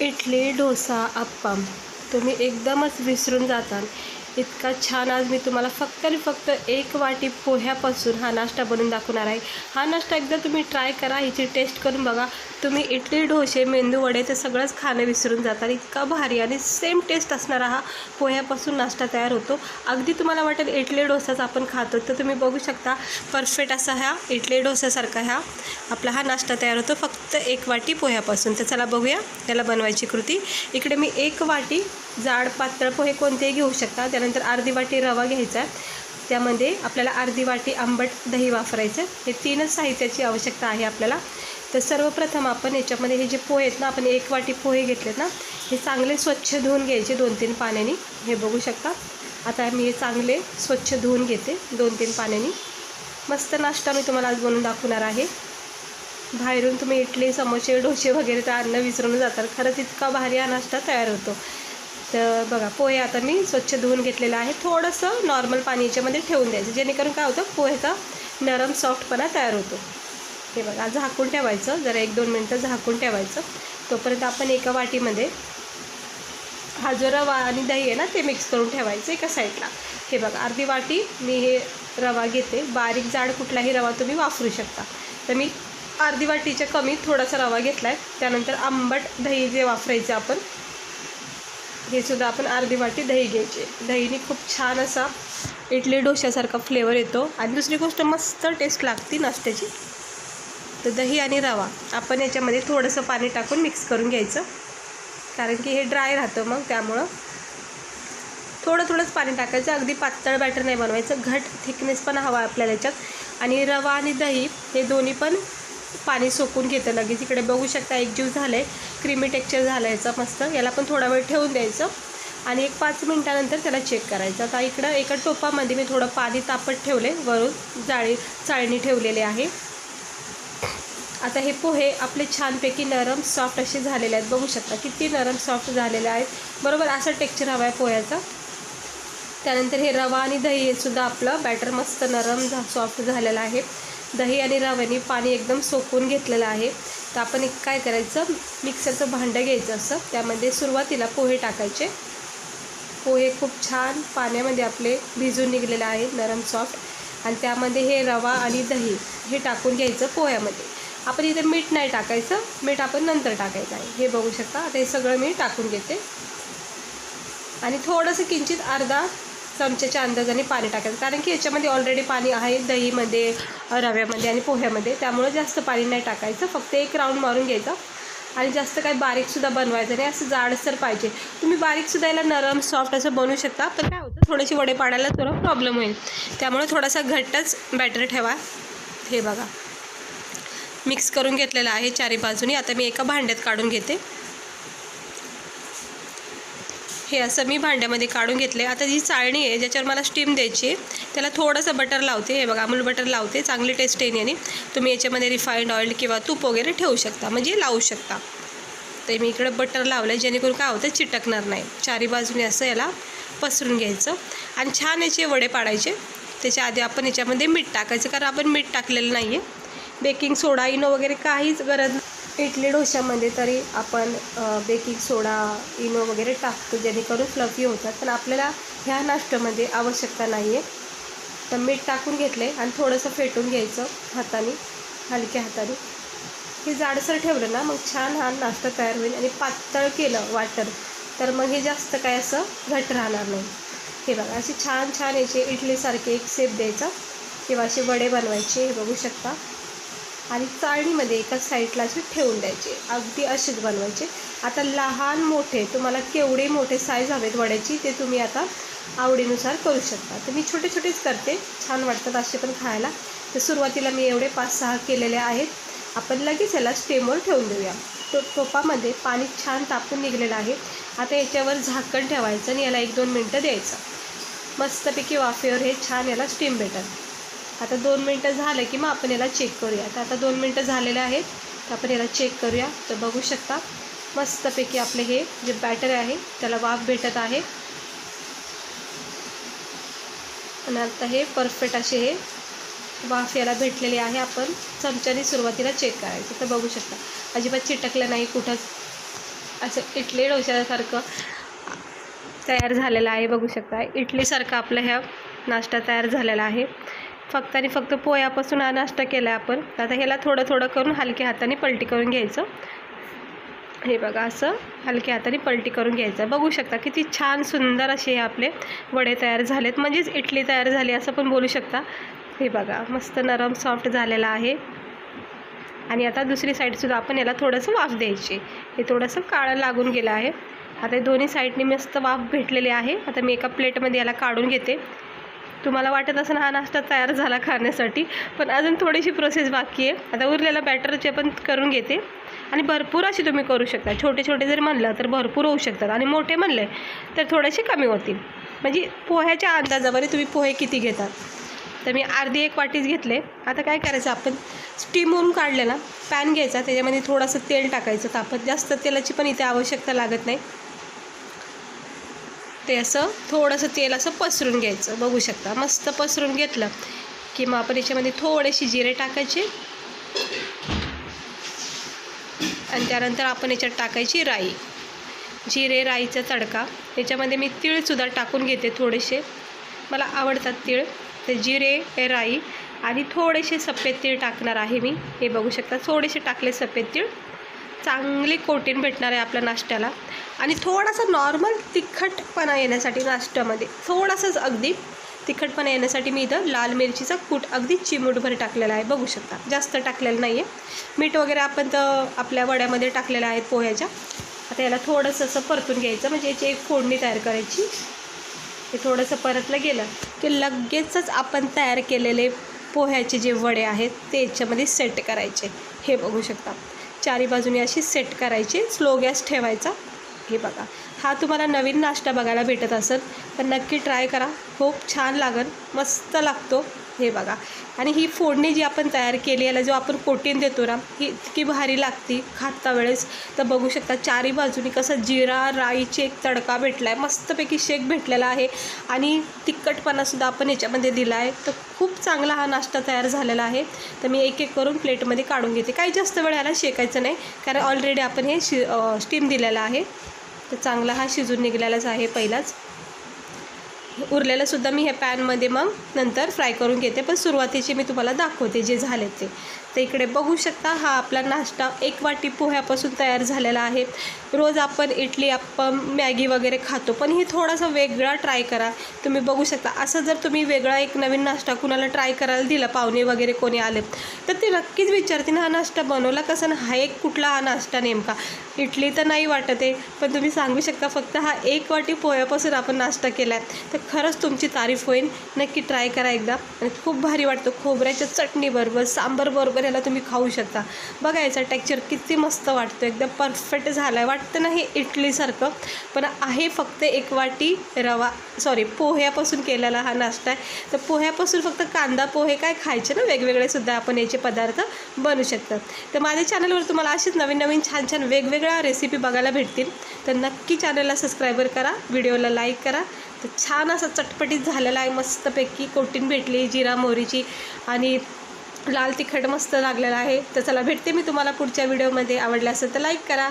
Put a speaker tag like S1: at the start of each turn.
S1: इडली डोसा अप्पम तुम्ही एकदमच विसरून जाताल. इतका छान आज मी तुम्हाला फक्त आणि फक्त एक वाटी पोह्यापासून हा नाश्ता बनवून दाखवणार आहे. हा नाश्ता एकदा तुम्ही ट्राय करा ह्याची टेस्ट करून बघा. तुम्ही इडली डोसे मेंदू वडे ते सगळंच खाणं विसरून जातात इतका भारी आणि सेम टेस्ट असणारा हा पोह्यापासून नाश्ता तयार होतो. अगदी तुम्हाला वाटेल इडली डोसाच आपण खातो तर तुम्ही बघू शकता. परफेक्ट असा ह्या इडली डोसासारखा ह्या आपला हा नाश्ता तयार होतो. फक्त एक वाटी पोह्यापासून. तर चला बघूया त्याला बनवायची कृती. इकडे मी एक वाटी जाड पातळ पोहे कोणतेही घेऊ शकता त्याला त्यानंतर अर्धी वाटी रवा घ्यायचा त्यामध्ये आपल्याला अर्धी वाटी आंबट दही वापरायचं हे तीनच साहित्याची आवश्यकता आहे आपल्याला. तर सर्वप्रथम आपण याच्यामध्ये हे जे पोहे आहेत ना आपण एक वाटी पोहे घेतलेत ना हे चांगले स्वच्छ धुवून घ्यायचे दोन तीन पाण्याने. हे बघू शकता. आता मी हे चांगले स्वच्छ धुवून घेते दोन तीन पाण्याने. मस्त नाश्ता मी तुम्हाला आज बनवून दाखवणार आहे. बाहेरून तुम्ही इडली समोसे डोसे वगैरे तर अन्न विसरून जातात खरंच इतका भारी हा नाश्ता तयार होतो. तर बघा पोहे आता मी स्वच्छ धुवून घेतलेलं आहे. थोडंसं नॉर्मल पाणी याच्यामध्ये ठेवून द्यायचं जेणेकरून काय होतं पोह्याचा नरम सॉफ्टपणा तयार होतो. हे बघा झाकून ठेवायचं जरा एक दोन मिनटं झाकून ठेवायचं. तोपर्यंत आपण एका वाटीमध्ये हा जो रवा आणि दही आहे ना ते मिक्स करून ठेवायचं एका साईडला. हे बघा अर्धी वाटी मी हे रवा घेते. बारीक जाड कुठलाही रवा तुम्ही वापरू शकता. तर मी अर्धी वाटीच्या कमी थोडासा रवा घेतला आहे त्यानंतर आंबट दही जे वापरायचं आपण हे सुद्धा आपण अर्धी वाटी दही घ्यायचे. दहीने खूप छान असा इडली डोश्यासारखा फ्लेवर येतो. आणि दुसरी गोष्ट मस्त टेस्ट लागते नाश्त्याची. तर दही आणि रवा आपण याच्यामध्ये थोडंसं पाणी टाकून मिक्स करून घ्यायचं. कारण की हे ड्राय राहतं मग त्यामुळं थोडं थोडंच पाणी टाकायचं. अगदी पातळ बॅटर नाही बनवायचं. घट थिकनेस पण हवा आपल्याला याच्यात. आणि रवा आणि दही हे दोन्ही पण पाणी सोकून घेतं लगेच. इकडे बघू शकता एकजीव झालं आहे क्रीमी टेक्चर झालं याचं मस्त. याला पण थोडा वेळ ठेवून द्यायचं. आणि एक पाच मिनटानंतर त्याला चेक करायचं. आता इकडं एका टोपामध्ये मी थोडं पाणी तापत ठेवले. वरून जाळी चाळणी ठेवलेले आहे. आता हे पोहे आपले छानपैकी नरम सॉफ्ट असे झालेले आहेत. बघू शकता किती नरम सॉफ्ट झालेले आहेत. बरोबर असं टेक्चर हवा आहे पोह्याचा. त्यानंतर हे रवा आणि दही हे सुद्धा आपलं बॅटर मस्त नरम झा सॉफ्ट झालेलं आहे. दही आणि रव्याने पाणी एकदम सोकून घेतलेलं आहे. तर आपण एक काय करायचं? मिक्सरचं भांडं घ्यायचं असं. त्यामध्ये सुरुवातीला पोहे टाकायचे. पोहे खूप छान पाण्यामध्ये आपले भिजून निघलेले आहेत नरम सॉफ्ट आणि त्यामध्ये हे रवा आणि दही हे टाकून घ्यायचं पोह्यामध्ये. आपण इथे मीठ नाही टाकायचं. मीठ आपण नंतर टाकायचं आहे. हे बघू शकता. आता हे सगळं मी टाकून घेते. आणि थोडंसं किंचित अर्धा चमच्याच्या अंदाजाने पाणी टाकायचं. कारण की याच्यामध्ये ऑलरेडी पाणी आहे दहीमध्ये रव्यामध्ये आणि पोह्यामध्ये. त्यामुळे जास्त पाणी नाही टाकायचं. फक्त एक राऊंड मारून घ्यायचं. आणि जास्त काही बारीकसुद्धा बनवायचं नाही. असं जाडसर पाहिजे. तुम्ही बारीकसुद्धा याला नरम सॉफ्ट असं बनवू शकता. पण काय होतं थोडेसे वडे पाडायला थोडा प्रॉब्लेम होईल. त्यामुळे थोडासा घट्टच बॅटर ठेवा. हे बघा. मिक्स करून घेतलेलं आहे चारी बाजूनी. आता मी एका भांड्यात काढून घेते. हे असं मी भांड्यामध्ये काढून घेतले. आता जी चाळणी आहे ज्याच्यावर मला स्टीम द्यायची आहे त्याला थोडंसं बटर लावते. हे बघा अमूल बटर लावते. चांगली टेस्ट येईल आणि तुम्ही याच्यामध्ये रिफाईंड ऑइल किंवा तूप वगैरे ठेवू शकता. म्हणजे लावू शकता. तर मी इकडं बटर लावलं आहे जेणेकरून काय होतं चिटकणार नाही. चारी बाजूने असं याला पसरून घ्यायचं. आणि छान याचे वडे पाडायचे. त्याच्या आधी आपण याच्यामध्ये मीठ टाकायचं कारण आपण मीठ टाकलेलं नाही आहे बेकिंग सोडा इनो वगैरे काहीच गरज इडली डोशामध्ये तरी आपण बेकिंग सोडा इनो वगैरे टाकतो जेणेकरून फ्लफी होतात. पण आपल्याला ह्या नाश्त्यामध्ये आवश्यकता नाही आहे तर मीठ टाकून घेतले आणि थोडंसं फेटून घ्यायचं हाताने हलक्या हाताने. हे जाडसर ठेवलं ना मग छान हा नाश्ता तयार होईल आणि पातळ केलं वाटर तर मग हे जास्त काय असं घट राहणार नाही. हे बघा असे छान छान याचे इडलीसारखे एक सेप द्यायचा. किंवा असे वडे बनवायचे हे बघू शकता. आणि चाळणीमध्ये एका साईडला असे ठेवून द्यायचे. अगदी असेच बनवायचे. आता लहान मोठे तुम्हाला केवढे मोठे साईज हवेत वड्याची ते तुम्ही आता आवडीनुसार करू शकता. तर मी छोटे छोटेच करते. छान वाटतात असे पण खायला. तर सुरुवातीला मी एवढे पाच सहा केलेले आहेत. आपण लगेच याला स्टेमवर ठेवून देऊया. तो टोपामध्ये पाणी छान तापून निघलेलं आहे. आता याच्यावर झाकण ठेवायचं आणि याला एक दोन मिनटं द्यायचं. मस्तपैकी वाफेवर हे छान याला स्टीम भेटत आता दोन मिनटं झालं की मग आपण याला चेक करूया. तर आता दोन मिनटं झालेले आहेत. तर आपण याला चेक करूया. तर बघू शकता मस्तपैकी आपले हे जे बॅटर आहे त्याला वाफ भेटत आहे. आणि आता हे परफेक्ट असे हे वाफ याला भेटलेले आहे. आपण चमच्याने सुरुवातीला चेक करायचं. तर बघू शकता अजिबात चिटकलं नाही कुठंच. असं इडली डोशासारखं तयार झालेलं आहे. बघू शकता इडलीसारखं आपलं ह्या नाश्ता तयार झालेला आहे. फक्त आणि फक्त पोह्यापासून हा नाश्ता केला आहे आपण. आता ह्याला थोडं थोडं करून हलक्या हाताने पलटी करून घ्यायचं. हे बघा असं हलक्या हाताने पलटी करून घ्यायचं. बघू शकता किती छान सुंदर असे हे आपले वडे तयार झालेत. म्हणजेच इडली तयार झाली असं पण बोलू शकता. हे बघा मस्त नरम सॉफ्ट झालेला आहे. आणि आता दुसरी साईडसुद्धा आपण याला थोडंसं वाफ द्यायची. हे थोडंसं काळं लागून गेलं आहे. आता दोन्ही साईडनी मस्त वाफ भेटलेली आहे. आता मी एका प्लेटमध्ये याला काढून घेते. तुम्हाला वाटत असेल हा नाश्ता तयार झाला खाण्यासाठी पण अजून थोडीशी प्रोसेस बाकी आहे. आता उरलेला बॅटरचे पण करून घेते. आणि भरपूर असे तुम्ही करू शकता. छोटे छोटे जर म्हणलं तर भरपूर होऊ शकतात. आणि मोठे म्हणले तर थोडेसे कमी होतील. म्हणजे पोह्याच्या अंदाजावर तुम्ही पोहे किती घेतात तर मी अर्धी एक वाटीच घेतले. आता काय करायचं आपण स्टीमवरून काढलेला पॅन घ्यायचा. त्याच्यामध्ये थोडंसं तेल टाकायचं. तापत जास्त तेलाची पण इथे आवश्यकता लागत नाही. ते असं थोडंसं तेल असं पसरून घ्यायचं. बघू शकता. मस्त पसरून घेतलं की मग आपण याच्यामध्ये थोडेसे जिरे टाकायचे. आणि त्यानंतर आपण याच्यात टाकायची राई. जिरे राईचा तडका. याच्यामध्ये मी तीळसुद्धा टाकून घेते थोडेसे. मला आवडतात तीळ. तर जिरे राई आणि थोडेसे सफेद तीळ टाकणार आहे मी. हे बघू शकता. थोडेसे टाकले सफेद तीळ. चांगली कोटीन भेटणार आहे आपल्या नाश्त्याला. आणि थोडासा नॉर्मल तिखटपणा येण्यासाठी नाश्त्यामध्ये. थोडासाच अगदी तिखटपणा येण्यासाठी मी इथं लाल मिरचीचा कूट अगदी चिमूटभर टाकलेला आहे. बघू शकता. जास्त टाकलेलं नाही आहे मीठ वगैरे आपण तर आपल्या वड्यामध्ये टाकलेलं आहे पोह्याच्या. आता याला थोडंसं असं परतून घ्यायचं. म्हणजे याची एक फोडणी तयार करायची. हे थोडंसं परतलं गेलं की लगेचच आपण तयार केलेले पोह्याचे जे वडे आहेत ते याच्यामध्ये सेट करायचे. हे बघू शकता. चारी बाजूने अशी सेट करायची. स्लो गॅस ठेवायचा. हे बघा. हा तुम्हाला नवीन नाश्ता बघायला भेटत असेल तर नक्की ट्राय करा. खूप छान लागेल. मस्त लागतो. हे बघा. आणि ही फोडणी जी आपण तयार केली याला जो आपण कोटीन देतो ना ही इतकी भारी लागती खाता वेळेस. तर बघू शकता चारी बाजूनी कसं जिरा राईचे एक तडका भेटला आहे मस्तपैकी शेक भेटलेला आहे. आणि तिखटपणासुद्धा आपण याच्यामध्ये दिला आहे तर खूप चांगला हा नाश्ता तयार झालेला आहे. तर मी एक एक करून प्लेटमध्ये काढून घेते. काही जास्त वेळ याला शेकायचं नाही कारण ऑलरेडी आपण हे शि स्टीम दिलेलं आहे. तर चांगला हा शिजून निघालेलाच आहे पहिलाच. उरलेलंसुद्धा मी हे पॅनमध्ये मग नंतर फ्राय करून घेते. पण सुरुवातीचे मी तुम्हाला दाखवते जे झाले ते. तर इकडे बघू शकता हा आपला नाश्ता एक वाटी पोह्यापासून तयार झालेला आहे. रोज आपण इडली आपण मॅगी वगैरे खातो पण हे थोडासा वेगळा ट्राय करा. तुम्ही बघू शकता असं जर तुम्ही वेगळा एक नवीन नाश्ता कुणाला ट्राय करायला दिला पाहुणे वगैरे कोणी आले तर ते नक्कीच विचारतील हा नाश्ता बनवला कसा ना हा एक कुठला हा नाश्ता नेमका? इडली तर नाही वाटत आहे पण तुम्ही सांगू शकता फक्त हा एक वाटी पोह्यापासून आपण नाश्ता केला आहे तर खरंच तुमची तारीफ होईल. नक्की ट्राय करा एकदा. आणि खूप भारी वाटतं. खोबऱ्याच्या चटणीबरोबर सांबर बरोबर याला तुम्ही खाऊ शकता. बघा याचा टेक्चर किती मस्त वाटतो एकदम परफेक्ट झाला आहे वाटतं ना हे इडलीसारखं पण आहे फक्त एक वाटी रवा. सॉरी पोह्यापासून केलेला हा नाश्ता आहे. तर पोह्यापासून फक्त कांदा पोहे काय खायचे ना? वेगवेगळे सुद्धा आपण याचे पदार्थ बनवू शकतात तर माझ्या चॅनलवर तुम्हाला असेच नवीन नवीन छान छान वेगवेगळ्या रेसिपी बघायला भेटतील. तर नक्की चॅनलला सबस्क्राईबर करा. व्हिडिओला लाईक करा. तर छान असं चटपटीत झालेला आहे. मस्तपैकी कोटीन भेटली जिरा मोहरीची आणि लाल तिखट मस्त लागलेला आहे. तर चला भेटते मी तुम्हाला पुढच्या व्हिडिओमध्ये आवडलं असेल तर लाईक करा.